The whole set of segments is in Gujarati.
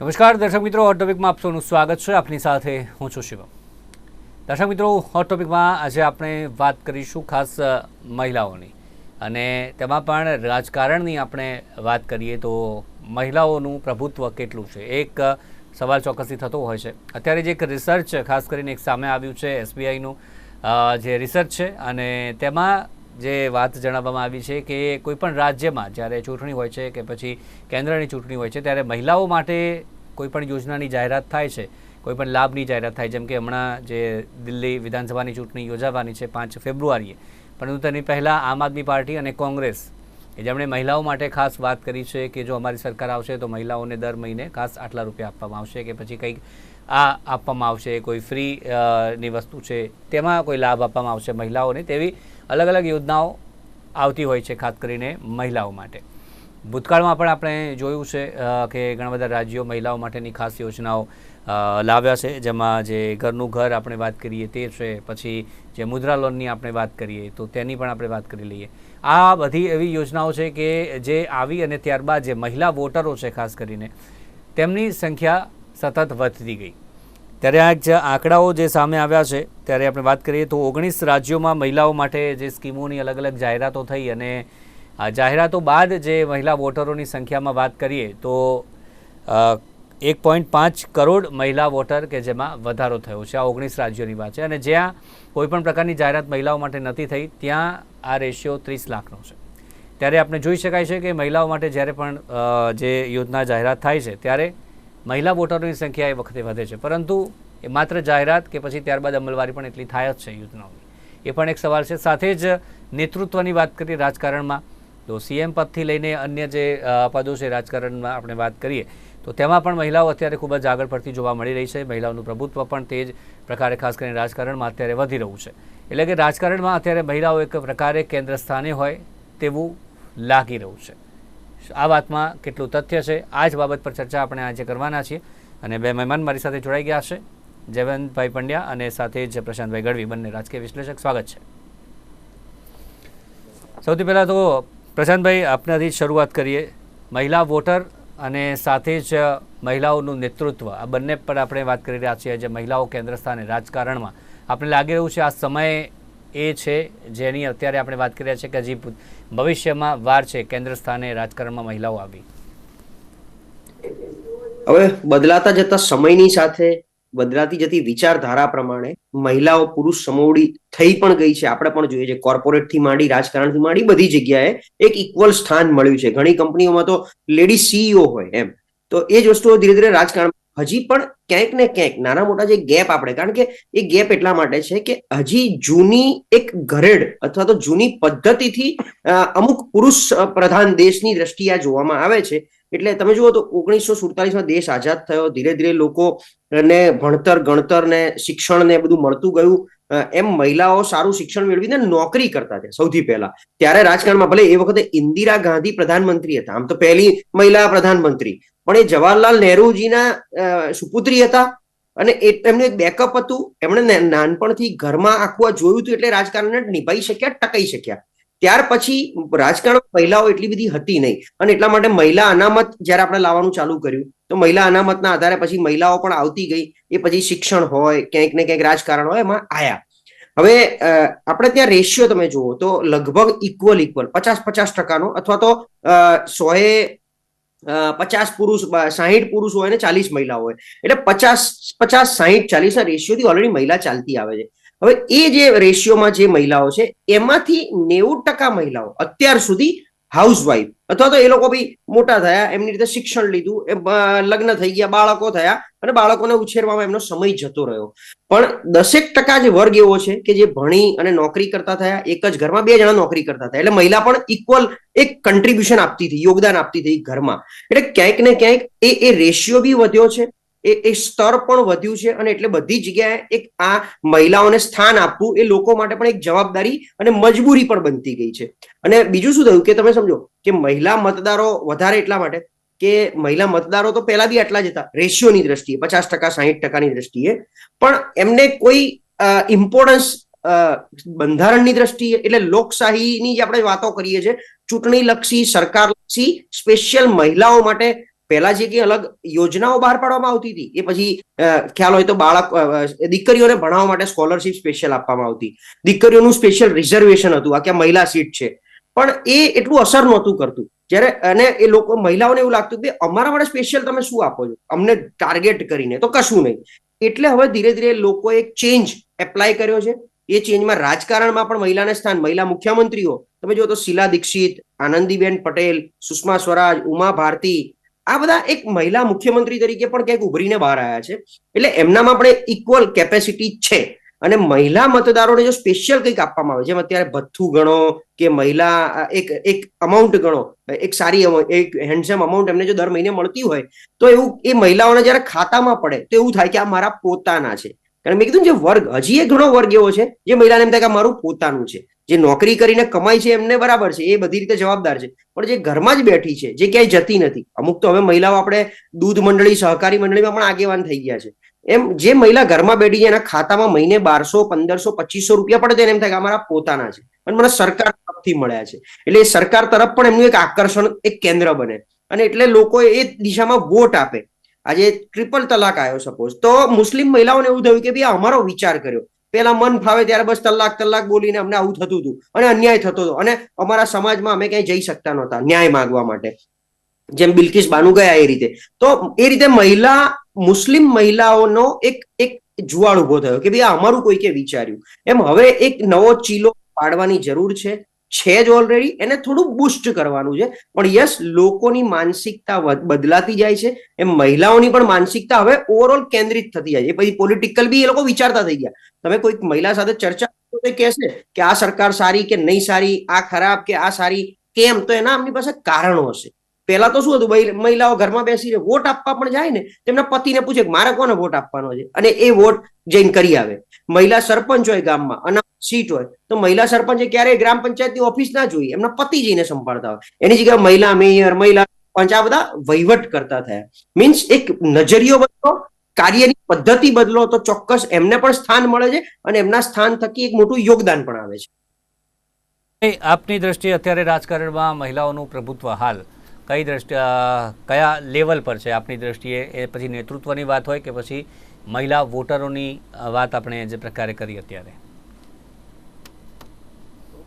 નમસ્કાર, દર્શક મિત્રો હોટ ટોપિકમાં આપ સ્વાગત છે. આપની સાથે હું છું શિવમ. દર્શક મિત્રો હોટ ટોપિકમાં આજે આપણે વાત કરીશું ખાસ મહિલાઓની. અને તેમાં પણ રાજકારણની આપણે વાત કરીએ તો મહિલાઓનું પ્રભુત્વ કેટલું છે? એક સવાલ ચોક્કસથી થતો હોય છે. અત્યારે જે એક રિસર્ચ ખાસ કરીને એક સામે આવ્યું છે એસબીઆઈનું જે રિસર્ચ છે, અને તેમાં જે વાત જણાવવામાં આવી છે કે કોઈપણ રાજ્યમાં જ્યારે ચૂંટણી હોય છે કે પછી કેન્દ્રની ચૂંટણી હોય છે, ત્યારે મહિલાઓ માટે કોઈપણ યોજનાની જાહેરાત થાય છે કોઈપણ લાભની જાહેરાત થાય, જેમ કે હમણાં જે દિલ્હી વિધાનસભાની ચૂંટણી યોજાવાની છે પાંચ ફેબ્રુઆરીએ. પરંતુ તેની પહેલાં આમ આદમી પાર્ટી અને કોંગ્રેસ એ જેમણે મહિલાઓ માટે ખાસ વાત કરી છે કે જો અમારી સરકાર આવશે તો મહિલાઓને દર મહિને ખાસ આટલા રૂપિયા આપવામાં આવશે કે પછી કંઈક આ આપવામાં આવશે, કોઈ ફ્રી ની વસ્તુ છે, તેમાં કોઈ લાભ આપવામાં આવશે મહિલાઓને, તેવી અલગ અલગ યોજનાઓ આવતી હોય છે, ખાસ કરીને મહિલાઓ માટે. ભૂતકાળમાં પણ આપણે જોયું છે કે ઘણા બધા રાજ્યો મહિલાઓ માટેની ખાસ યોજનાઓ લાવ્યા છે. જેમાં જે ઘરનું ઘર આપણે વાત કરીએ તે છે, પછી જે મુદ્રા લોનની આપણે વાત કરીએ, તો તેની પણ આપણે વાત કરી લઈએ. આ બધી એવી યોજનાઓ છે કે જે આવી અને ત્યારબાદ જે મહિલા વોટરો છે, ખાસ કરીને, તેમની સંખ્યા સતત વધતી ગઈ. ત્યારે આ જે આંકડાઓ જે સામે આવ્યા છે, ત્યારે આપણે વાત કરીએ તો ઓગણીસ રાજ્યોમાં મહિલાઓ માટે જે સ્કીમોની અલગ અલગ જાહેરાતો થઈ અને, આ જાહેરાતો બાદ જે મહિલા વોટરોની સંખ્યામાં વાત કરીએ તો એક પોઈન્ટ પાંચ કરોડ મહિલા વોટર કે જેમાં વધારો થયો છે આ ઓગણીસ રાજ્યોની વાત છે. અને જ્યાં કોઈપણ પ્રકારની જાહેરાત મહિલાઓ માટે નથી થઈ, ત્યાં આ રેશિયો ત્રીસ લાખનો છે. ત્યારે આપણે જોઈ શકાય છે કે મહિલાઓ માટે જ્યારે પણ જે યોજના જાહેરાત થાય છે, ત્યારે મહિલા વોટરોની સંખ્યા એ વખતે વધે છે. પરંતુ એ માત્ર જાહેરાત કે પછી ત્યારબાદ અમલવારી પણ એટલી થાય જ છે યોજનાઓની એ પણ એક સવાલ છે. સાથે જ નેતૃત્વની વાત કરીએ રાજકારણમાં, તો સીએમ પદથી લઈને અન્ય જે પદો છે રાજકારણમાં આપણે વાત કરીએ, તો તેમાં પણ મહિલાઓ અત્યારે ખૂબ જ આગળ પડતી જોવા મળી રહી છે. મહિલાઓનું પ્રભુત્વ પણ તે જ પ્રકારે ખાસ કરીને રાજકારણમાં અત્યારે વધી રહ્યું છે. એટલે કે રાજકારણમાં અત્યારે મહિલાઓ એક પ્રકારે કેન્દ્ર સ્થાને હોય તેવું લાગી રહ્યું છે. આ વાતમાં કેટલું તથ્ય છે, આ જ બાબત પર ચર્ચા આપણે આજે કરવાના છીએ. અને બે મહેમાન મારી સાથે જોડાઈ ગયા છે. જયવંતભાઈ પંડ્યા અને સાથે જ પ્રશાંતભાઈ ગઢવી, બંને રાજકીય વિશ્લેષક. સ્વાગત છે. સૌથી પહેલાં તો પ્રશાંતભાઈ, આપનાથી જ શરૂઆત કરીએ. મહિલા વોટર અને સાથે જ મહિલાઓનું નેતૃત્વ, આ બંને પર આપણે વાત કરી રહ્યા છીએ. જે મહિલાઓ કેન્દ્ર સ્થાને રાજકારણમાં. આપણે લાગી રહ્યું છે, આ સમય એ છે જેની અત્યારે આપણે વાત કરી છીએ કે હજી ભવિષ્યમાં વાર છે. કેન્દ્ર સ્થાને રાજકારણમાં મહિલાઓ આવી. હવે બદલાતા જતા સમયની સાથે બદલાતી જતી વિચારધારા પ્રમાણે મહિલાઓ પુરુષ સમોવડી થઈ પણ ગઈ છે. આપણે પણ જોઈએ છે કોર્પોરેટથી માંડી રાજકારણથી માંડી, બધી જગ્યાએ એક ઇક્વલ સ્થાન મળ્યું છે. ઘણી કંપનીઓમાં તો લેડી સીઈઓ હોય એમ. તો એ જ વસ્તુઓ ધીરે ધીરે રાજકારણ હજી પણ ક્યાંક ને ક્યાંક નાના મોટા જે ગેપ આપણે, કારણ કે એ ગેપ એટલા માટે છે કે હજી જૂની એક ઘરેડ અથવા તો જૂની પદ્ધતિથી અમુક પુરુષ પ્રધાન દેશની દ્રષ્ટિએ આ જોવામાં આવે છે. એટલે તમે જુઓ તો ઓગણીસો સુડતાલીસમાં દેશ આઝાદ થયો. ધીરે ધીરે લોકો ને ભણતર, ગણતર ને શિક્ષણ ને બધું મળતું ગયું. એમ મહિલાઓ સારું શિક્ષણ મેળવીને નોકરી કરતા હતા સૌથી પહેલા. ત્યારે રાજકારણમાં ભલે એ વખતે ઇન્દિરા ગાંધી પ્રધાનમંત્રી હતા. આમ તો પહેલી મહિલા પ્રધાનમંત્રી. પણ એ જવાહરલાલ નહેરુજીના સુપુત્રી હતા અને એમનું એક બેકઅપ હતું. એમણે નાનપણથી ઘરમાં આખું આ જોયું હતું એટલે રાજકારણને નિભાઈ શક્યા, ટકાઈ શક્યા. ત્યાર પછી રાજકારણ મહિલાઓ એટલી બધી હતી નહીં. અને એટલા માટે મહિલા અનામત જ્યારે આપણે લાવવાનું ચાલુ કર્યું, તો મહિલા અનામતના આધારે પછી મહિલાઓ પણ આવતી ગઈ. એ પછી શિક્ષણ હોય, ક્યાંક ને ક્યાંક રાજકારણ હોય, એમાં આયા. હવે આપણે ત્યાં રેશિયો તમે જુઓ તો લગભગ ઇક્વલ ઇક્વલ પચાસ પચાસ ટકાનો અથવા તો સોએ પચાસ પુરુષ સાહીઠ પુરુષ હોય ને ચાલીસ મહિલાઓ હોય. એટલે પચાસ પચાસ, સાહીઠ, ચાલીસ ના રેશિયોથી ઓલરેડી મહિલા ચાલતી આવે છે. હવે એ જે રેશિયોમાં જે મહિલાઓ છે, એમાંથી નેવું ટકા મહિલાઓ અત્યાર સુધી હાઉસવાઈફ અથવા તો એ લોકો બી મોટા થયા, એમની રીતે શિક્ષણ લીધું, એ લગ્ન થઈ ગયા, બાળકો થયા, અને બાળકોને ઉછેરવામાં એમનો સમય જતો રહ્યો. પણ દસેક ટકા જે વર્ગ એવો છે કે જે ભણી અને નોકરી કરતા થયા, એક જ ઘરમાં બે જણા નોકરી કરતા થયા. એટલે મહિલા પણ ઇક્વલ એક કન્ટ્રીબ્યુશન આપતી હતી, યોગદાન આપતી હતી ઘરમાં. એટલે ક્યાંક ને ક્યાંક એ એ રેશિયો બી વધ્યો છે. એ એ સ્તર પણ વધ્યું છે અને એટલે બધી જગ્યાએ એક આ મહિલાઓને સ્થાન આપવું એ લોકો માટે પણ એક જવાબદારી અને મજબૂરી પણ બનતી ગઈ છે. અને બીજું શું થયું કે તમે સમજો કે મહિલા મતદારો વધારે એટલા માટે કે મહિલા મતદારો તો પહેલા બી આટલા જ હતા, રેશિયોની દ્રષ્ટિએ, પચાસ ટકા, સાહીઠ ટકાની દ્રષ્ટિએ. પણ એમને કોઈ ઇમ્પોર્ટન્સ બંધારણની દ્રષ્ટિએ એટલે લોકશાહીની જે આપણે વાતો કરીએ છીએ ચૂંટણી લક્ષી સરકાર લક્ષી સ્પેશિયલ મહિલાઓ માટે પહેલા જે કંઈ અલગ યોજનાઓ બહાર પાડવામાં આવતી હતી, એ પછી ખ્યાલ હોય તો બાળક દીકરીઓને ભણાવવા માટે સ્કોલરશિપ સ્પેશિયલ આપવામાં આવતી. દીકરીઓનું સ્પેશિયલ રિઝર્વેશન હતું, આ કે મહિલા સીટ છે. પણ એ એટલું અસર નહોતું કરતું. જ્યારે, અને એ લોકો, મહિલાઓને એવું લાગતું કે અમારા માટે સ્પેશિયલ તમે શું આપો છો? અમને ટાર્ગેટ કરીને, તો કશું નહીં. એટલે હવે ધીરે ધીરે લોકોએ એક ચેન્જ એપ્લાય કર્યો છે. એ ચેન્જમાં રાજકારણમાં પણ મહિલાને સ્થાન, મહિલા મુખ્યમંત્રીઓ. તમે જો તો શીલા દીક્ષિત, આનંદીબેન પટેલ, સુષ્મા સ્વરાજ, ઉમા ભારતી આ બધા એક મહિલા મુખ્યમંત્રી તરીકે પણ ક્યાંક ઉભરીને બહાર આવ્યા છે. એટલે એમનામાં પણ ઇક્વલ કેપેસિટી છે. અને મહિલા મતદારોને જો સ્પેશિયલ કંઈક આપવામાં આવે, જેમ અત્યારે ભથ્થું ગણો કે મહિલા એક એક અમાઉન્ટ ગણો, એક સારી એક હેન્ડસમ અમાઉન્ટ એમને જો દર મહિને મળતી હોય, તો એવું એ મહિલાઓને જ્યારે ખાતામાં પડે, તો એવું થાય કે આ મારા પોતાના છે. કારણ મેં કીધું જે વર્ગ, હજી એ ઘણો વર્ગ એવો છે, જે મહિલાને એમ થાય કે મારું પોતાનું છે. જે નોકરી કરીને કમાય છે એમને બરાબર છે, એ બધી રીતે જવાબદાર છે. પણ જે ઘરમાં જ બેઠી છે, જે ક્યાંય જતી નથી. અમુક તો હવે મહિલાઓ આપણે દૂધ મંડળી, સહકારી મંડળીમાં પણ આગેવાન થઈ ગયા છે. એમ જે મહિલા ઘરમાં બેઠી છે, એના ખાતામાં મહિને બારસો, પંદરસો, પચીસો રૂપિયા પડે તો એમ થાય કે અમારા મારા પોતાના છે. અને મને સરકાર તરફથી મળ્યા છે. એટલે એ સરકાર તરફ પણ એમનું એક આકર્ષણ, એક કેન્દ્ર બને. અને એટલે લોકો એ દિશામાં વોટ આપે. આજે ટ્રિપલ તલાક આવ્યો સપોઝ તો મુસ્લિમ મહિલાઓને એવું થયું કે ભાઈ અમારો વિચાર કર્યો. પેલા મન ફાવે ત્યારે બસ તલાક તલાક બોલીને અમને આવું થતું હતું. અને અન્યાય થતો હતો. અને અમારા સમાજમાં અમે ક્યાંય જઈ શકતા નહોતા, ન્યાય માંગવા માટે. જેમ બિલકિસ બાનુ ગયા એ રીતે. તો એ રીતે મહિલા, મુસ્લિમ મહિલાઓનો એક એક જુવાળ ઊભો થયો કે ભાઈ અમારું કોઈ કે વિચાર્યું. એમ હવે એક નવો ચીલો પાડવાની જરૂર છે. છે જ ઓલરેડી એને થોડું બુસ્ટ કરવાનું છે. પણ યસ લોકોની માનસિકતા બદલાતી જાય છે. એમ મહિલાઓની પણ માનસિકતા હવે ઓવરઓલ કેન્દ્રિત થતી જાય છે. પછી પોલિટિકલ બી એ લોકો વિચારતા થઈ ગયા. તમે કોઈક મહિલા સાથે ચર્ચા તો એ કહેશે કે આ સરકાર સારી કે નહીં સારી, આ ખરાબ કે આ સારી, કેમ? તો એના એમની પાસે કારણો હશે. પહેલા તો શું હતું? મહિ- મહિલાઓ ઘરમાં બેસીને વોટ આપવા પણ જાય ને તેમના પતિને પૂછે મારે કોને વોટ આપવાનો છે? અને એ વોટ જઈને કરી આવે. મહિલા સરપંચ હોય ગામમાં અને સીટ હોય, તો મહિલા સરપંચે ક્યારેય ગ્રામ પંચાયતની ઓફિસ ના જોઈ, એમના પતિ જઈને સંભાળતા હોય. એની જગ્યાએ મહિલા મેયર, મહિલા પંચ આ બધા વહીવટ કરતા થયા. મીન્સ એક નજરિયો બદલો, કાર્યની પદ્ધતિ બદલો, તો ચોક્કસ એમને પણ સ્થાન મળે છે અને એમના સ્થાન થકી એક મોટું યોગદાન પણ આવે છે. આપની દ્રષ્ટિએ અત્યારે રાજકારણમાં મહિલાઓનું પ્રભુત્વ હાલ કઈ દ્રષ્ટિ કયા લેવલ પર છે આપની દ્રષ્ટિએ? એ પછી નેતૃત્વની વાત હોય કે પછી મહિલા વોટરોની વાત આપણે જે પ્રકારે કરી અત્યારે.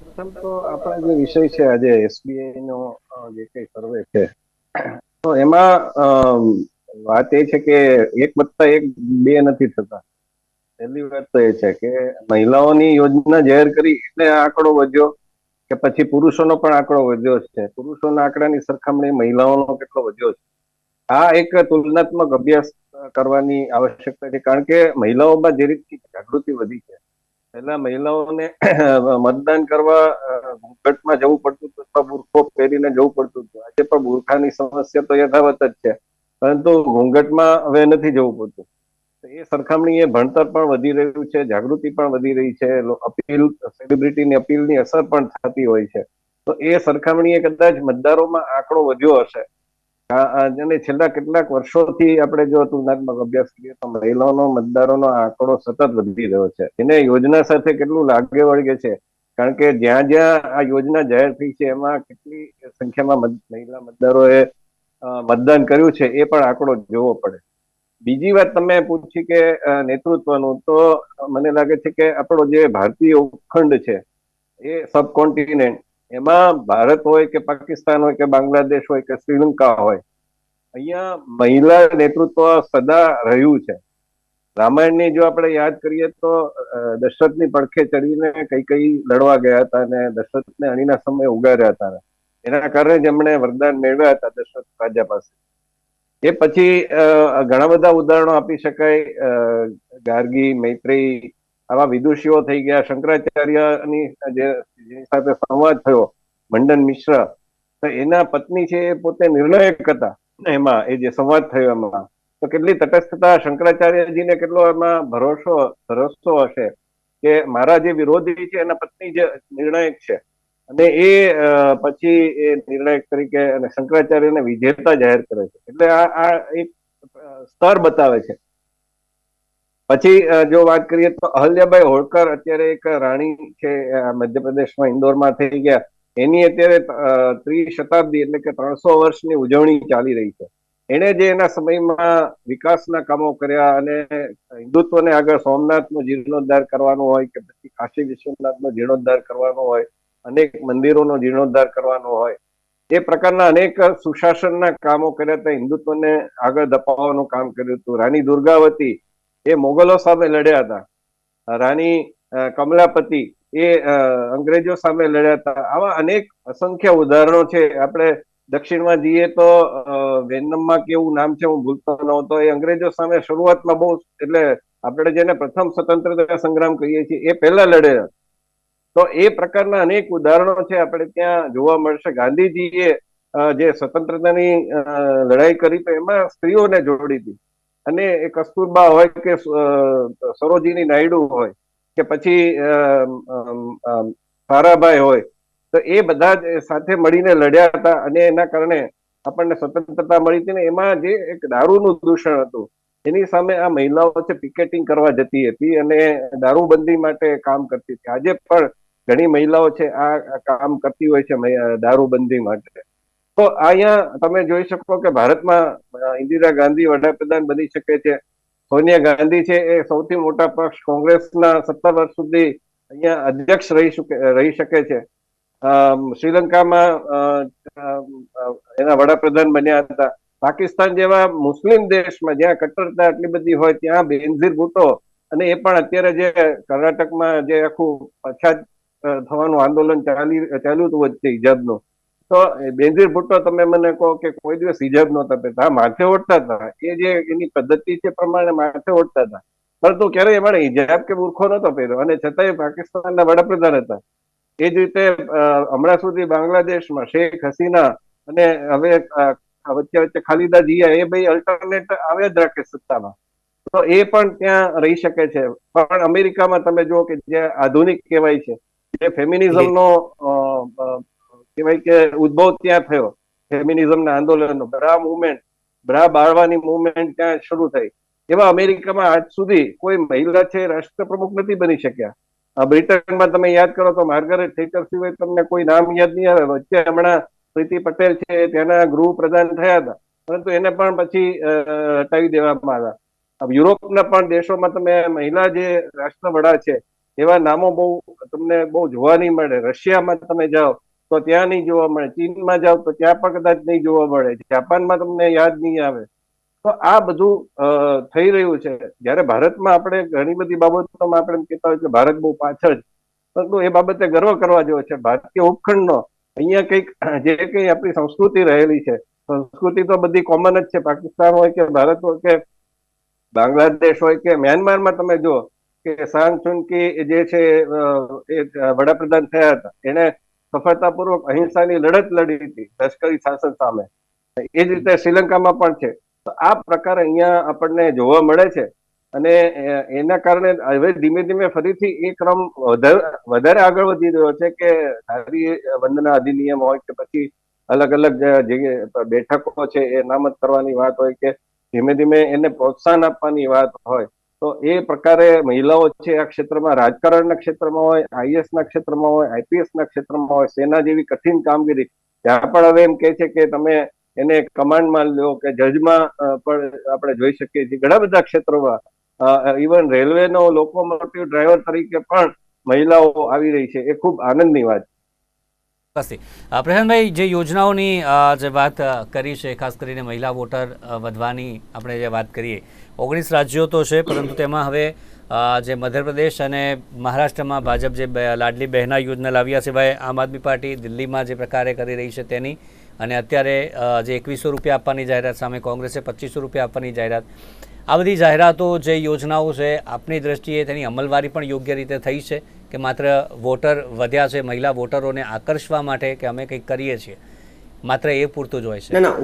પ્રથમ તો આપણા જે વિષય છે આજે એસબીઆઈ નો જે કઈ સર્વે છે, તો એમાં વાત એ છે કે એક વત્તા એક બે નથી થતા. પહેલી વાત તો એ છે કે મહિલાઓની યોજના જાહેર કરી એટલે આંકડો વધ્યો કે પછી પુરુષોનો પણ આંકડો વધ્યો છે. પુરુષોના આંકડાની સરખામણી મહિલાઓનો કેટલો વધ્યો છે? આ એક તુલનાત્મક અભ્યાસ કરવાની આવશ્યકતા છે. કારણ કે મહિલાઓમાં જે રીતની જાગૃતિ વધી છે, પહેલા મહિલાઓને મતદાન કરવા ઘૂંઘટમાં જવું પડતું હતું, અથવા બુરખો પહેરીને જવું પડતું હતું. આજે પણ બુરખાની સમસ્યા તો યથાવત જ છે. પરંતુ ઘૂંઘટમાં હવે નથી જવું પડતું. એ સરખામણીએ ભણતર પણ વધી રહ્યું છે, જાગૃતિ પણ વધી રહી છે અપીલ, સેલિબ્રિટીની અપીલની અસર પણ થતી હોય છે. તો એ સરખામણીએ કદાચ મતદારોમાં આંકડો વધ્યો હશે. અને છેલ્લા કેટલાક વર્ષોથી આપણે જો તુલનાત્મક અભ્યાસ કરીએ તો મહિલાઓનો, મતદારોનો આંકડો સતત વધી રહ્યો છે. એને યોજના સાથે કેટલું લાગે વળગે છે? કારણ કે જ્યાં જ્યાં આ યોજના જાહેર થઈ છે, એમાં કેટલી સંખ્યામાં મહિલા મતદારોએ મતદાન કર્યું છે એ પણ આંકડો જોવો પડે. બીજી વાત તમે પૂછી કે નેતૃત્વનું, તો મને લાગે છે કે આપણો જે ભારતીય ઉપખંડ છે, એ સબકોન્ટિનેન્ટ એમાં ભારત હોય કે પાકિસ્તાન હોય કે બાંગ્લાદેશ હોય કે શ્રીલંકા હોય, અહીંયા મહિલા નેતૃત્વ સદા રહ્યું છે. રામાયણની જો આપણે યાદ કરીએ તો દશરથની પડખે ચડીને કઈ કઈ લડવા ગયા હતા અને દશરથને અણીના સમયે ઉગાર્યા હતા. એના કારણે જ એમણે વરદાન મેળવ્યા હતા દશરથ રાજા પાસે. એ પછી ઘણા બધા ઉદાહરણો આપી શકાય. ગાર્ગી મૈત્રેયી આવા વિદુષીઓ થઈ ગયા. શંકરાચાર્યની જે જેની સાથે સંવાદ થયો, મંડન મિશ્ર, તો એના પત્ની છે એ પોતે નિર્ણાયક હતા. એમાં એ જે સંવાદ થયો એમાં. તો કેટલી તટસ્થતા શંકરાચાર્યજીને કેટલો એમાં ભરોસો ભરોસો હશે કે મારા જે વિરોધી છે એના પત્ની જે નિર્ણાયક છે. અને એ પછી એ નિર્ણાયક તરીકે અને શંકરાચાર્યને વિજેતા જાહેર કરે છે. એટલે આ આ એક સ્તર બતાવે છે. પછી જો વાત કરીએ તો અહલ્યાબાઈ હોળકર અત્યારે એક રાણી છે મધ્યપ્રદેશમાં ઇન્દોરમાં થઈ ગયા. એની અત્યારે ત્રિશતાબ્દી એટલે કે ત્રણસો વર્ષની ઉજવણી ચાલી રહી છે. એણે જે એના સમયમાં વિકાસના કામો કર્યા અને હિન્દુત્વને આગળ સોમનાથનો જીર્ણોદ્ધાર કરવાનો હોય કે પછી કાશી વિશ્વનાથનો જીર્ણોદ્ધાર કરવાનો હોય, અનેક મંદિરોનો જીર્ણોદ્ધાર કરવાનો હોય, એ પ્રકારના અનેક સુશાસનના કામો કર્યા. હતા હિન્દુત્વને આગળ ધપાવવાનું કામ કર્યું હતું. રાણી દુર્ગાવતી એ મોગલો સામે લડ્યા હતા. રાણી કમલાપતિ એ અંગ્રેજો સામે લડ્યા હતા. આવા અનેક અસંખ્ય ઉદાહરણો છે. આપણે દક્ષિણમાં જઈએ તો વેનમમાં કેવું નામ છે હું ભૂલતો નહોતો. એ અંગ્રેજો સામે શરૂઆતમાં બહુ એટલે આપણે જેને પ્રથમ સ્વતંત્રતા સંગ્રામ કહીએ છીએ એ પહેલા લડેલા. તો એ પ્રકારના અનેક ઉદાહરણો છે આપણે ત્યાં જોવા મળશે. ગાંધીજીએ જે સ્વતંત્રતાની લડાઈ કરી તો એમાં સ્ત્રીઓને જોડી હતી અને એ કસ્તુરબા હોય કે સરોજીની નાયડુ હોય કે પછી સારાભાઈ હોય, તો એ બધા સાથે મળીને લડ્યા હતા અને એના કારણે આપણને સ્વતંત્રતા મળી હતી ને એમાં જે એક દારૂનું દૂષણ હતું, એની સામે આ મહિલાઓ છે પિકેટિંગ કરવા જતી હતી અને દારૂબંધી માટે કામ કરતી હતી. આજે પણ ઘણી મહિલાઓ છે આ કામ કરતી હોય છે દારૂબંધી માટે. તો અહીંયા તમે જોઈ શકો કે ભારતમાં ઇન્દિરા ગાંધી વડાપ્રધાન બની શકે છે. સોનિયા ગાંધી છે એ સૌથી મોટા પક્ષ કોંગ્રેસના સત્તર વર્ષ સુધી અહીંયા અધ્યક્ષ રહી રહી શકે છે. શ્રીલંકામાં એના વડાપ્રધાન બન્યા હતા. પાકિસ્તાન જેવા મુસ્લિમ દેશમાં જ્યાં કટ્ટરતા આટલી બધી હોય ત્યાં બેનઝીર ભૂટો અને એ પણ અત્યારે જે કર્ણાટકમાં જે આખું પછાત થવાનું આંદોલન ચાલી, ચાલ્યું હતું વચ્ચે હિજાબનું તો બેનઝીર ભુટ્ટો તમે મને કહો કે કોઈ દિવસ હિજાબ નહોતા પહેરતા માથે ઓઢતા હતા. એ જે એની પદ્ધતિ છે પ્રમાણે માથે ઓઢતા હતા. પરંતુ ક્યારેય એમણે હિજાબ કે બુરખો નહોતો પહેર્યો. અને છતાંય પાકિસ્તાનના વડાપ્રધાન હતા. એ જ રીતે હમણાં સુધી બાંગ્લાદેશમાં શેખ હસીના અને હવે વચ્ચે વચ્ચે ખાલિદા જીયા એ ભાઈ અલ્ટરનેટ આવે જ રાખે સત્તામાં. તો એ પણ ત્યાં રહી શકે છે. પણ અમેરિકામાં તમે જુઓ કે જે આધુનિક કહેવાય છે. જે ફેમિનિઝમનો કહેવાય કે ઉદ્ભવ ત્યાં થયો. ફેમિનિઝમના આંદોલનનો. બ્રા મુવમેન્ટ બ્રા બાળવાની મુવમેન્ટ ત્યાં શરૂ થઈ. એવા અમેરિકામાં આજ સુધી કોઈ મહિલા છે રાષ્ટ્રપ્રમુખ નથી બની શક્યા. બ્રિટનમાં તમે યાદ કરો તો માર્ગરેટ થેચર સિવાય તમને કોઈ નામ યાદ નહીં આવે. વચ્ચે હમણાં પ્રીતિ પટેલ છે તેના ગૃહ પ્રધાન થયા હતા. પરંતુ એને પણ પછી હટાવી દેવામાં આવ્યા. યુરોપના પણ દેશોમાં તમે મહિલા જે રાષ્ટ્રવડા છે, એવા નામો બહુ તમને બહુ જોવા નહીં મળે. રશિયામાં તમે જાઓ તો ત્યાં નહીં જોવા મળે. ચીનમાં જાઓ તો ત્યાં પણ કદાચ નહીં જોવા મળે. જાપાનમાં તમને યાદ નહીં આવે. તો આ બધું થઈ રહ્યું છે. જ્યારે ભારતમાં આપણે ઘણી બધી બાબતોમાં આપણે એમ કહેતા હોય કે ભારત બહુ પાછળ પરંતુ એ બાબતે ગર્વ કરવા જેવો છે. ભારતીય ઉપખંડનો અહીંયા કંઈક, જે કંઈ આપણી સંસ્કૃતિ રહેલી છે. સંસ્કૃતિ તો બધી કોમન જ છે. પાકિસ્તાન હોય કે ભારત હોય કે બાંગ્લાદેશ હોય કે મ્યાનમારમાં તમે જુઓ કે સાંગ ચુનકી જે છે એ વડાપ્રધાન થયા હતા. એને સફળતાપૂર્વક અહિંસાની લડત લડી હતી, લશ્કરી શાસન સામે. એ જ રીતે શ્રીલંકામાં પણ છે. તો આ પ્રકાર અહીંયા આપણને જોવા મળે છે. અને એના કારણે હવે ધીમે ધીમે ફરીથી એ ક્રમ વધારે આગળ વધી રહ્યો છે કે ધારી વંદના અધિનિયમ હોય કે પછી અલગ અલગ બેઠકો છે એ નામત કરવાની વાત હોય કે ધીમે ધીમે એને પ્રોત્સાહન આપવાની વાત હોય. તો એ પ્રકારે મહિલાઓ છે આ ક્ષેત્રમાં, રાજકારણના ક્ષેત્રમાં હોય આઈએસ ના ક્ષેત્રમાં હોય આઈપીએસ ના ક્ષેત્રમાં હોય, સેના જેવી કઠિન કામગીરી. ત્યાં પણ હવે એમ કે છે કે તમે એને કમાન્ડમાં લો કે જજમાં પણ આપણે જોઈ શકીએ છીએ. ઘણા બધા ક્ષેત્રોમાં ઇવન રેલવેનો લોકોમોટિવ ડ્રાઈવર તરીકે પણ મહિલાઓ આવી રહી છે. એ ખૂબ આનંદની વાત પ્રશાંતભાઈ જે યોજનાઓની જે વાત કરી છે, ખાસ કરીને મહિલા વોટર વધવાની આપણે જે વાત કરીએ ઓગણીસ રાજ્યો તો છે, પરંતુ તેમાં હવે જે મધ્યપ્રદેશ અને મહારાષ્ટ્રમાં ભાજપ જે લાડલી બહેના યોજના લાવ્યા સિવાય આમ આદમી પાર્ટી દિલ્હીમાં જે પ્રકારે કરી રહી છે તેની, અને અત્યારે જે એકવીસો રૂપિયા આપવાની જાહેરાત સામે કોંગ્રેસે પચીસો રૂપિયા આપવાની જાહેરાત, આ બધી જાહેરાતો જે યોજનાઓ છે, આપની દ્રષ્ટિએ તેની અમલવારી પણ યોગ્ય રીતે થઈ છે કે માત્ર વોટર વધ્યા છે, મહિલા વોટરોને આકર્ષવા માટે કે અમે કંઈક કરીએ છીએ, માત્ર એ પૂરતું જ હોય છે. ના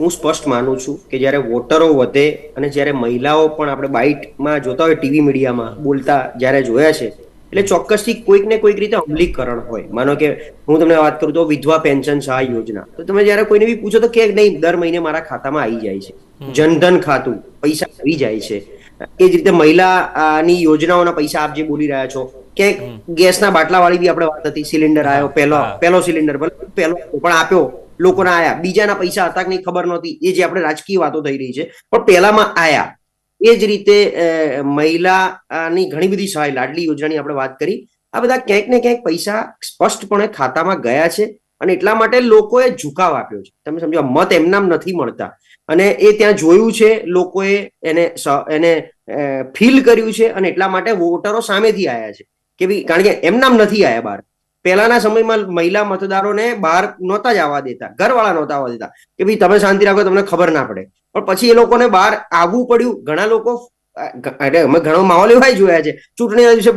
હું સ્પષ્ટ માનું છું કે જ્યારે વોટરો વધે અને જ્યારે મહિલાઓ પણ આપણે બાઇટમાં જોતા હોય ટીવી મીડિયામાં બોલતા જ્યારે જોયા છે એટલે ચોક્કસથી કોઈક ને કોઈક રીતે અમલીકરણ હોય. માનો કે હું તમને વાત કરું તો વિધવા પેન્શન સહાય યોજના. તો તમે જ્યારે કોઈને બી પૂછો તો કે નહીં દર મહિને મારા ખાતામાં આવી જાય છે. જનધન ખાતું પૈસા આવી જાય છે. એ જ રીતે મહિલાની યોજનાઓના પૈસા આપ જે બોલી રહ્યા છો ક્યાંક ગેસના બાટલા વાળી બી આપણે વાત હતી સિલિન્ડર આવ્યો પહેલો. પહેલો સિલિન્ડર પહેલો પણ આપ્યો લોકોના આયા. બીજાના પૈસા હતા કે નહીં ખબર નહોતી. એ જે આપણે રાજકીય વાતો થઈ રહી છે. પણ પહેલામાં આયા. એ જ રીતે મહિલાની ઘણી બધી સહાય, લાડલી યોજનાની આપણે વાત કરી. આ બધા ક્યાંક ને ક્યાંક પૈસા સ્પષ્ટપણે ખાતામાં ગયા છે અને એટલા માટે લોકોએ ઝુકાવ આપ્યો છે. તમે સમજો મત એમનામ નથી મળતા. અને એ ત્યાં જોયું છે, લોકોએ એને એને ફીલ કર્યું છે અને એટલા માટે વોટરો સામેથી આવ્યા છે. કે ભાઈ, કારણ કે એમનામ નથી આવ્યા બહાર. પહેલાના સમયમાં મહિલા મતદારોને બહાર નહોતા જ આવવા દેતા, ઘરવાળા નહોતા આવવા દેતા કે ભાઈ તમે શાંતિ રાખો, તમને ખબર ના પડે. પણ પછી એ લોકોને બહાર આવવું પડ્યું. ઘણા લોકો એટલે અમે ઘણો માહોલ એવા જોયા છે. ચૂંટણીના દિવસે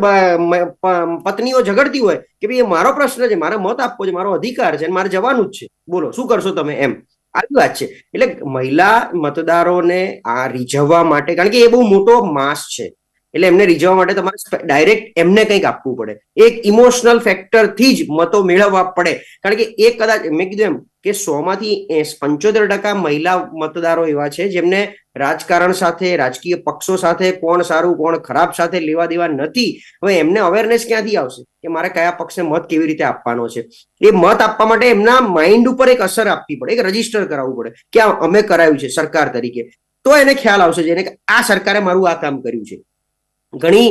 પત્નીઓ ઝઘડતી હોય કે ભાઈ એ મારો પ્રશ્ન છે, મારે મત આપવો છે, મારો અધિકાર છે મારે જવાનું જ છે. બોલો, શું કરશો તમે એમ? આવી વાત છે. એટલે મહિલા મતદારોને આ રીઝવવા માટે, કારણ કે એ બહુ મોટો માસ છે. એટલે એમને રીઝવવા માટે તમારે ડાયરેક્ટ એમને કંઈક આપવું પડે. એક ઇમોશનલ ફેક્ટરથી જ મતો મેળવવા પડે. કારણ કે એ કદાચ, મેં કીધું એમ કે સો માંથી પંચોતેર ટકા મહિલા મતદારો એવા છે જેમને રાજકારણ સાથે, રાજકીય પક્ષો સાથે કોણ સારું, કોણ ખરાબ સાથે લેવા દેવા નથી. હવે એમને અવેરનેસ ક્યાંથી આવશે? કે મારે કયા પક્ષને મત કેવી રીતે આપવાનો છે? એ મત આપવા માટે એમના માઇન્ડ ઉપર એક અસર આપવી પડે, એક રજિસ્ટર કરાવવું પડે. કે અમે કરાયું છે સરકાર તરીકે. તો એને ખ્યાલ આવશે જેને આ સરકારે મારું આ કામ કર્યું છે. ઘણી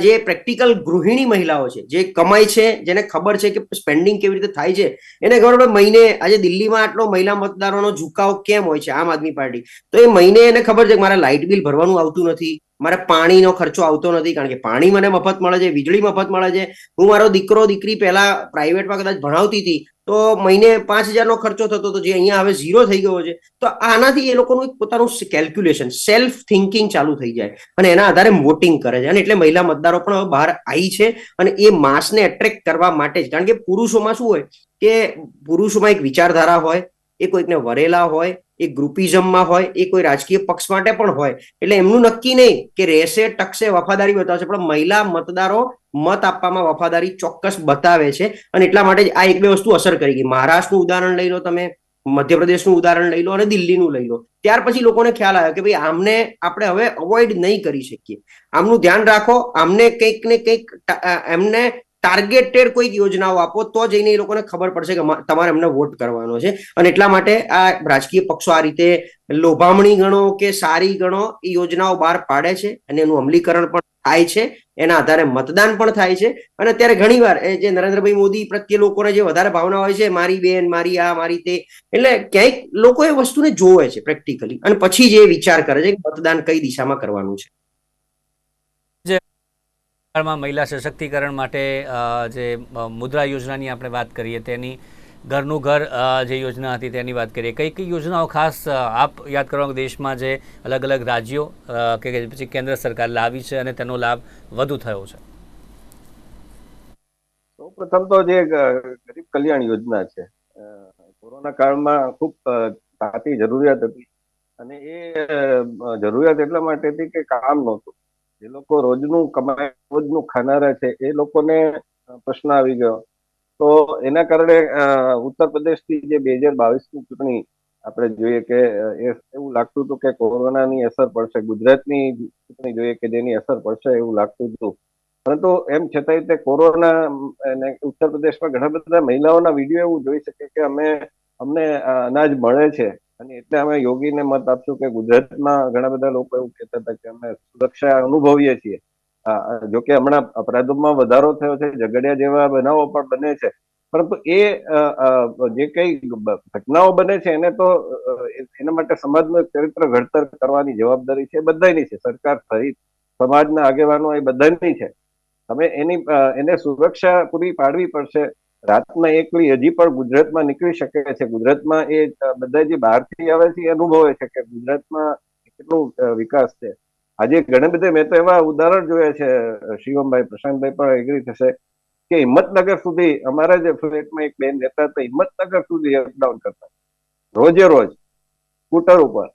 જે પ્રેક્ટિકલ ગૃહિણી મહિલાઓ છે, જે કમાય છે, જેને ખબર છે કે સ્પેન્ડિંગ કેવી રીતે થાય છે, એને ખબર પડે મહિને, આજે દિલ્હીમાં આટલો મહિલા મતદારોનો ઝુકાવ કેમ હોય છે આમ આદમી પાર્ટી. તો એ મહિને એને ખબર છે કે મારે લાઇટ બિલ ભરવાનું આવતું નથી. મારે પાણીનો ખર્ચો આવતો નથી, કારણ કે પાણી મને મફત મળે છે, વીજળી મફત મળે છે. હું મારો દીકરો, દીકરી પહેલા પ્રાઇવેટમાં કદાચ ભણાવતી હતી, તો મહિને પાંચ હજારનો ખર્ચો થતો હતો, જે અહીંયા હવે ઝીરો થઈ ગયો છે. તો આનાથી એ લોકોનું એક પોતાનું કેલ્ક્યુલેશન સેલ્ફ થિંકિંગ ચાલુ થઈ જાય. અને એના આધારે વોટિંગ કરે છે. અને એટલે મહિલા મતદારો પણ હવે બહાર આવી છે અને એ માસને એટ્રેક્ટ કરવા માટે જ. કારણ કે પુરુષોમાં શું હોય કે પુરુષોમાં એક વિચારધારા હોય એ કોઈકને વરેલા હોય, એ ગ્રુપિઝમમાં હોય, એ કોઈ રાજકીય પક્ષ માટે પણ હોય. એટલે એમનું નક્કી નહીં કે રહેશે, ટકશે, વફાદારી બતાવશે, પણ મહિલા મતદારો મત આપવામાં વફાદારી ચોક્કસ બતાવે છે અને એટલા માટે જ આ એક બે વસ્તુ અસર કરી ગઈ. મહારાષ્ટ્રનું ઉદાહરણ લઈ લો તમે, મધ્યપ્રદેશનું ઉદાહરણ લઈ લો અને દિલ્હીનું લઈ લો. ત્યાર પછી લોકોને ખ્યાલ આવ્યો કે ભાઈ, આમને આપણે હવે અવોઇડ નહીં કરી શકીએ. આમનું ધ્યાન રાખો, આમને કંઈક ને કંઈક એમને ટાર્ગેટેડ કોઈક યોજનાઓ આપો, તો જઈને એ લોકોને ખબર પડશે કે તમારે એમને વોટ કરવાનો છે. અને એટલા માટે આ રાજકીય પક્ષો આ રીતે લોભામણી ગણો કે સારી ગણો એ યોજનાઓ બહાર પાડે છે અને એનું અમલીકરણ પણ થાય છે. એના આધારે મતદાન પણ થાય છે. અને અત્યારે ઘણીવાર જે નરેન્દ્રભાઈ મોદી પ્રત્યે લોકોને જે વધારે ભાવના હોય છે, મારી બેન, મારી આ, મારી તે, એટલે ક્યાંક લોકો એ વસ્તુને જોવે છે પ્રેક્ટિકલી અને પછી જે વિચાર કરે છે કે મતદાન કઈ દિશામાં કરવાનું છે. માં મહિલા સશક્તિકરણ માટે જે મુદ્રા યોજનાની આપણે વાત કરીએ, તેની ઘરનું ઘર જે યોજના હતી તેની વાત કરીએ. કઈ કઈ યોજનાઓ ખાસ આપ યાદ કરો દેશમાં જે અલગ અલગ રાજ્યો કે પછી કેન્દ્ર સરકાર લાવી છે અને તેનો લાભ વધુ થયો છે. સૌપ્રથમ તો જે ગરીબ કલ્યાણ યોજના છે કોરોના કાળમાં ખૂબ તાતી જરૂરિયાત હતી. અને એ જરૂરિયાત એટલા માટે હતી કે કામ નહોતું. જે લોકો રોજનું કમાય, રોજનું ખાનારા છે, એ લોકોને પ્રશ્ન આવી ગયો. તો એના કારણે ઉત્તર પ્રદેશથી જે બે હજાર બાવીસની ચૂંટણી આપણે જોઈએ કે એવું લાગતું હતું કે કોરોનાની અસર પડશે, ગુજરાતની ચૂંટણી જોઈએ કે જેની અસર પડશે એવું લાગતું હતું. પરંતુ એમ છતાંય તે કોરોના ઉત્તર પ્રદેશમાં ઘણા બધા મહિલાઓના વીડિયો એવું જોઈ શકે કે અમે, અમને અનાજ મળે છે. અને એટલે અમે યોગીને મત આપશું કે ગુજરાતમાં ઘણા બધા લોકો એવું કહેતા હતા કે અમે સુરક્ષા અનુભવીએ છીએ. જોકે હમણાં અપરાધોમાં વધારો થયો છે, ઝઘડિયા જેવા બનાવો પણ બને છે. પરંતુ એ જે કઈ ઘટનાઓ બને છે એને તો એના માટે સમાજનું ચરિત્ર ઘડતર કરવાની જવાબદારી છે બધાની છે. સરકાર સહિત સમાજના આગેવાનો એ બધાની છે. તમે એની એને સુરક્ષા પૂરી પાડવી પડશે રાતના એકલી હજી પણ ગુજરાતમાં નીકળી શકે છે. ગુજરાતમાં એ બધા જે બહારથી આવે છે એ અનુભવે છે કે ગુજરાતમાં કેટલું વિકાસ છે. આજે ઘણા બધા, મેં તો એવા ઉદાહરણ જોયા છે શિવમભાઈ, પ્રશાંતભાઈ પણ એગ્રી થશે કે હિંમતનગર સુધી અમારા જે ફ્લેટમાં એક બેન રહેતા હતા, હિંમતનગર સુધી અપડાઉન કરતા રોજે રોજ સ્કૂટર ઉપર.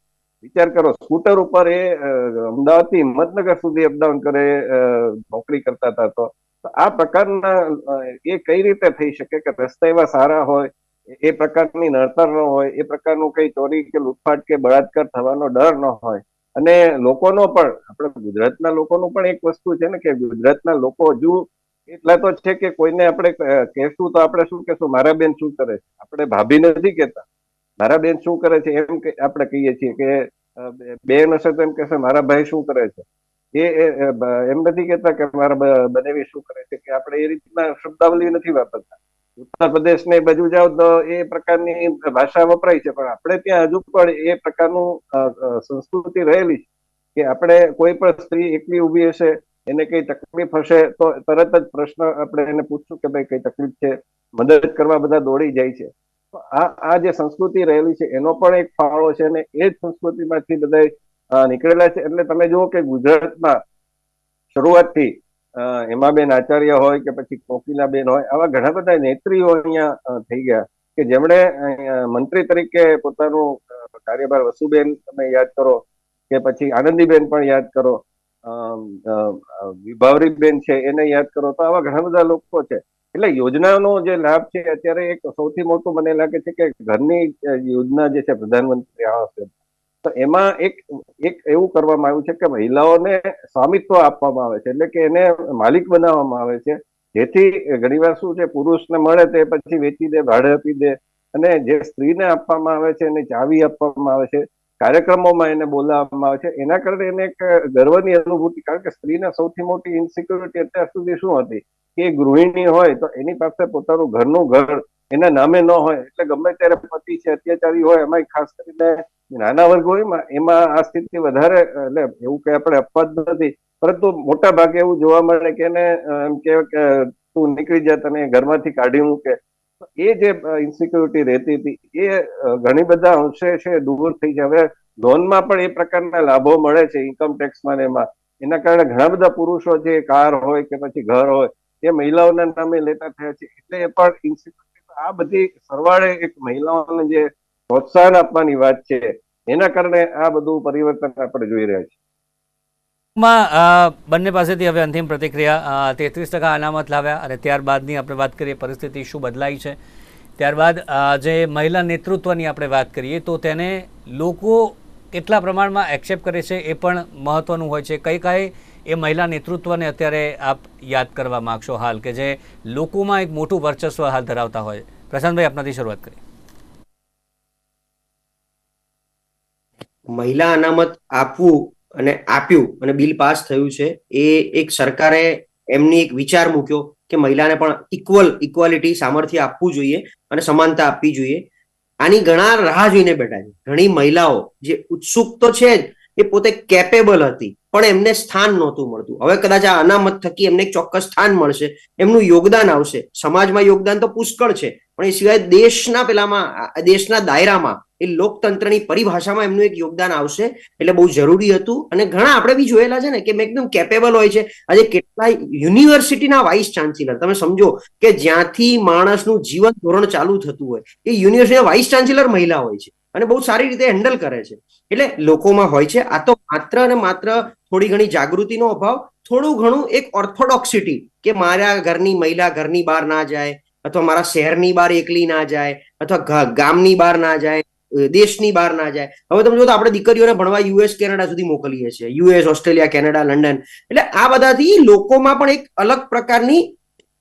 વિચાર કરો, સ્કૂટર ઉપર એ અમદાવાદથી હિંમતનગર સુધી અપડાઉન કરે નોકરી કરતા હતા તો આ પ્રકારના એ કઈ રીતે થઈ શકે કે રસ્તા એવા સારા હોય, એ પ્રકારની નડતર ન હોય, એ પ્રકારનું કઈ ચોરી કે લૂંટફાટ કે બળાત્કાર થવાનો ડર ન હોય. અને લોકોનો પણ, આપણે ગુજરાતના લોકોનું પણ એક વસ્તુ છે ને કે ગુજરાતના લોકો હજુ એટલા તો છે કે કોઈને આપણે કહેશું તો આપણે શું કહેશું? મારા બેન શું કરે છે? આપણે ભાભી નથી કહેતા. મારા બેન શું કરે છે? એમ આપણે કહીએ છીએ કે બેન હશે તો એમ કહેશે, મારા ભાઈ શું કરે છે? એ એમ નથી કેતા કે મારા બનેવી શું કરે છે, કે આપણે એ રીતના શબ્દાવલી નથી વાપરતા. ઉત્તર પ્રદેશ ને બાજુ જાઓ તો એ પ્રકારની ભાષા વપરાય છે, પણ આપણે ત્યાં હજુ પણ એ પ્રકારનું સંસ્કૃતિ રહેલી છે, કે આપણે કોઈ પણ સ્ત્રી એકલી ઊભી હશે, એને કઈ તકલીફ હશે, તો તરત જ પ્રશ્ન આપણે એને પૂછશું કે ભાઈ કઈ તકલીફ છે, મદદ કરવા બધા દોડી જાય છે. આ આ જે સંસ્કૃતિ રહેલી છે, એનો પણ એક ફાળો છે, અને એ જ સંસ્કૃતિમાંથી બધા નીકળેલા છે. એટલે તમે જુઓ કે ગુજરાતમાં શરૂઆતથી હેમાબેન આચાર્ય હોય કે પછી કોકિલાબેન હોય, આવા ઘણા બધા નેત્રીઓ અહીંયા થઈ ગયા કે જેમણે મંત્રી તરીકે પોતાનું કાર્યભાર વસુબેન તમે યાદ કરો કે પછી આનંદીબેન પણ યાદ કરો વિભાવરીબેન છે એને યાદ કરો. તો આવા ઘણા બધા લોકો છે. એટલે યોજનાનો જે લાભ છે, અત્યારે એક સૌથી મોટું મને લાગે છે કે ઘરની યોજના જે છે, પ્રધાનમંત્રી આવાસ યોજના. તો એમાં એક એક એવું કરવામાં આવ્યું છે કે મહિલાઓને સ્વામિત્વ આપવામાં આવે છે. એટલે કે એને માલિક બનાવવામાં આવે છે. જેથી ઘણીવાર શું છે, પુરુષને મળે તે પછી વેચી દે, ભાડે આપી દે. અને જે સ્ત્રીને આપવામાં આવે છે, એને ચાવી આપવામાં આવે છે. કાર્યક્રમોમાં એને બોલાવવામાં આવે છે. એના કારણે એને એક ગર્વની અનુભૂતિ, કારણ કે સ્ત્રીને સૌથી મોટી ઇન્સિક્યુરિટી અત્યાર સુધી શું હતી? કે ગૃહિણી હોય તો એની પાસે પોતાનું ઘરનું ઘર એના નામે ન હોય, એટલે ગમે ત્યારે પતિ છે, અત્યાચારી હોય એમાં ખાસ કરીને નાના વર્ગ એમાં આ સ્થિતિ વધારે, એટલે એવું કે આપણે અપવાદ નથી. પરંતુ મોટા ભાગે એવું જોવા મળે કે એને એમ કે તું નીકળી જા, તને ઘરમાંથી કાઢી મૂકે. એ જે ઇન્સિક્યુરિટી રહેતી હતી, એ ઘણી બધા અંશે છે, દૂર થઈ છે હવે લોનમાં પણ એ પ્રકારના લાભો મળે છે ઇન્કમ ટેક્સમાં એમાં. એના કારણે ઘણા બધા પુરુષો જે કાર હોય કે પછી ઘર હોય, એ મહિલાઓના નામે લેતા થયા છે. એટલે એ પણ ઇન્સિક્યુરિટી આ બધી સરવાળે એક મહિલાઓને જે પ્રોત્સાહન આપવાની વાત છે, એના કારણે આ બધું પરિવર્તન આપણે જોઈ રહ્યા છીએ. માં બંને પાસેથી હવે અંતિમ પ્રતિક્રિયા તેત્રીસ ટકા અનામત લાવ્યા અને ત્યારબાદની આપણે વાત કરીએ પરિસ્થિતિ શું બદલાઈ છે. ત્યારબાદ જે મહિલા નેતૃત્વની આપણે વાત કરીએ, તો તેને લોકો કેટલા પ્રમાણમાં એક્સેપ્ટ કરે છે એ પણ મહત્વનું હોય છે. કઈ કઈ એ મહિલા નેતૃત્વને અત્યારે આપ યાદ કરવા માગશો હાલ કે જે લોકોમાં એક મોટું વર્ચસ્વ હાલ ધરાવતા હોય. પ્રશાંતભાઈ, આપનાથી શરૂઆત કરી મહિલા અનામત આપવું અને આપ્યું અને બિલ પાસ થયું છે, એ એક સરકારે એમની એક વિચાર મૂક્યો કે મહિલાને પણ ઇક્વલ ઇક્વાલિટી સામર્થ્ય આપવું જોઈએ અને સમાનતા આપવી જોઈએ. આની ઘણા રાહ જોઈને બેઠા છે. ઘણી મહિલાઓ જે ઉત્સુક તો છે જ એ પોતે કેપેબલ હતી, પણ એમને સ્થાન નહોતું મળતું. હવે કદાચ આ અનામત થકી એમને ચોક્કસ સ્થાન મળશે, એમનું યોગદાન આવશે. સમાજમાં યોગદાન તો પુષ્કળ છે, પણ એ સિવાય દેશના પેલામાં દેશના દાયરામાં, એ લોકતંત્રની પરિભાષામાં એમનું એક યોગદાન આવશે, એટલે બહુ જરૂરી હતું. અને ઘણા આપણે બી જોયેલા છે ને કે એકદમ કેપેબલ હોય છે. આજે કેટલાય યુનિવર્સિટીના વાઇસ ચાન્સેલર તમે સમજો કે જ્યાંથી માણસનું જીવન ધોરણ ચાલુ થતું હોય, એ યુનિવર્સિટીના વાઇસ ચાન્સેલર મહિલા હોય છે. અને બહુ સારી રીતે હેન્ડલ કરે છે. એટલે લોકોમાં હોય છે, આ તો માત્ર અને માત્ર થોડી ઘણી જાગૃતિનો અભાવ, થોડું ઘણું એક ઓર્થોડોક્સિટી કે મારા ઘરની મહિલા ઘરની બહાર ના જાય, અથવા મારા શહેરની બહાર એકલી ના જાય, અથવા ગામની બહાર ના જાય દેશની બહાર ના જાય. હવે તમે જો તો આપણે દીકરીઓને ભણવા યુએસ કેનેડા સુધી મોકલીએ છીએ. US Australia, Canada, London. એટલે આ બધાથી લોકોમાં પણ એક અલગ પ્રકારની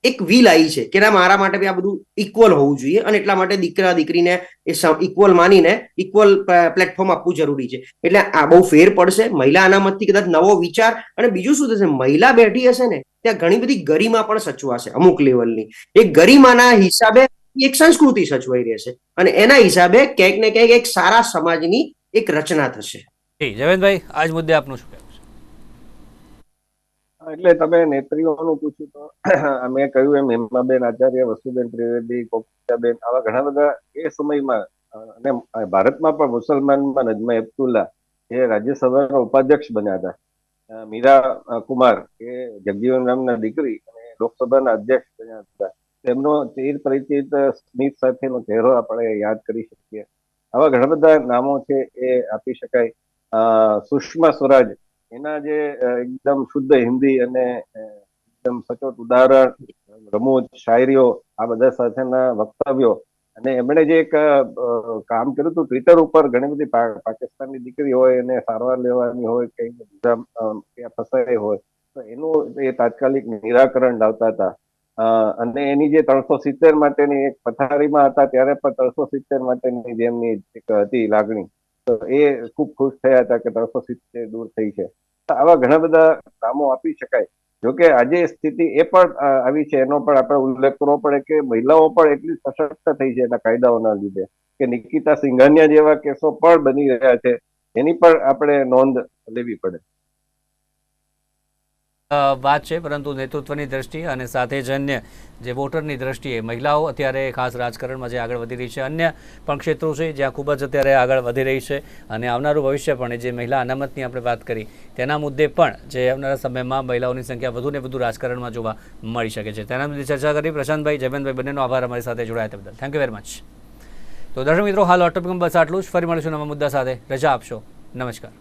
એક વિલ આવી છે કે ના, મારા માટે આ બધું ઇક્વલ હોવું જોઈએ અને એટલા માટે દીકરા, દીકરીને એ ઇક્વલ માનીને ઇક્વલ પ્લેટફોર્મ આપવું જરૂરી છે. એટલે આ બહુ ફેર પડશે. મહિલા અનામતથી કદાચ નવો વિચાર અને બીજું શું થશે? મહિલા બેઠી હશે ને, ત્યાં ઘણી બધી ગરિમા પણ સચવાશે અમુક લેવલની એ ગરિમાના હિસાબે એક સંસ્કૃતિ સચવાઈ રહેશે અને એના હિસાબે ક્યાંક ને ક્યાંક એક સારા સમાજની એક રચના થશે. જવેદભાઈ આજ મુદ્દે આપનું શું એટલે તમે નેત્રીઓનું પૂછ્યું તો મેં કહ્યું એમ, હેમાબેન આચાર્ય, વસુબેન ત્રિવેદી કોકિયાબેન આવા ઘણા બધા એ સમયમાં અને ભારતમાં પણ મુસલમાનમાં નજમા હેપતુલ્લા એ રાજ્યસભાના ઉપાધ્યક્ષ બન્યા હતા. મીરા કુમાર એ જગજીવન રામના દીકરી અને લોકસભાના અધ્યક્ષ બન્યા હતા. તેમનો ચીર પરિચિત સ્મિત સાથેનો ચહેરો આપણે યાદ કરી શકીએ. આવા ઘણા બધા નામો છે એ આપી શકાય. સુષ્મા સ્વરાજ એના જે એકદમ શુદ્ધ હિન્દી અને એકદમ સચોટ ઉદાહરણ, રમૂજ, શાયરીઓ, આ બધા સાથેના વક્તવ્યો. અને એમણે જે એક કામ કર્યું હતું, ટ્વિટર ઉપર ઘણી બધી પાકિસ્તાનની દીકરી હોય એને સારવાર લેવાની હોય, કઈ બીજા ફસાઈ હોય, તો એનું એ તાત્કાલિક નિરાકરણ લાવતા હતા. અને એની જે ત્રણસો સિત્તેર માટેની એક પથારીમાં હતા, ત્યારે પણ ત્રણસો સિત્તેર માટેની જેમની એક હતી લાગણી. તો એ ખૂબ ખુશ થયા હતા કે ત્રણસો સિત્તેર દૂર થઈ છે. આવા ઘણા બધા નામો આપી શકાય. જોકે આજે સ્થિતિ એ પણ આવી છે, એનો પણ આપણે ઉલ્લેખ કરવો પડે કે મહિલાઓ પણ એટલી સશક્ત થઈ છે એના કાયદાઓના લીધે કે નિકિતા સિંઘાનિયા જેવા કેસો પણ બની રહ્યા છે. એની પણ આપણે નોંધ લેવી પડે. વાત છે, પરંતુ નેતૃત્વની દ્રષ્ટિએ અને સાથે જ અન્ય જે વોટરની દ્રષ્ટિએ મહિલાઓ અત્યારે ખાસ રાજકારણમાં જે આગળ વધી રહી છે, અન્ય પણ ક્ષેત્રો છે જ્યાં ખૂબ જ અત્યારે આગળ વધી રહી છે અને આવનારું ભવિષ્ય પણ જે મહિલા અનામતની આપણે વાત કરી તેના મુદ્દે પણ જે આવનારા સમયમાં મહિલાઓની સંખ્યા વધુ ને વધુ રાજકારણમાં જોવા મળી શકે છે. તેના મુદ્દે ચર્ચા કરી પ્રશાંતભાઈ, જયવંતભાઈ બંનેનો આભાર અમારી સાથે જોડાયા તે બદલ. થેન્ક યુ વેરી મચ તો દર્શક મિત્રો, હાલ ઓટોપિકમાં બસ આટલું જ. ફરી મળીશું નવા મુદ્દા સાથે. રજા આપશો. નમસ્કાર.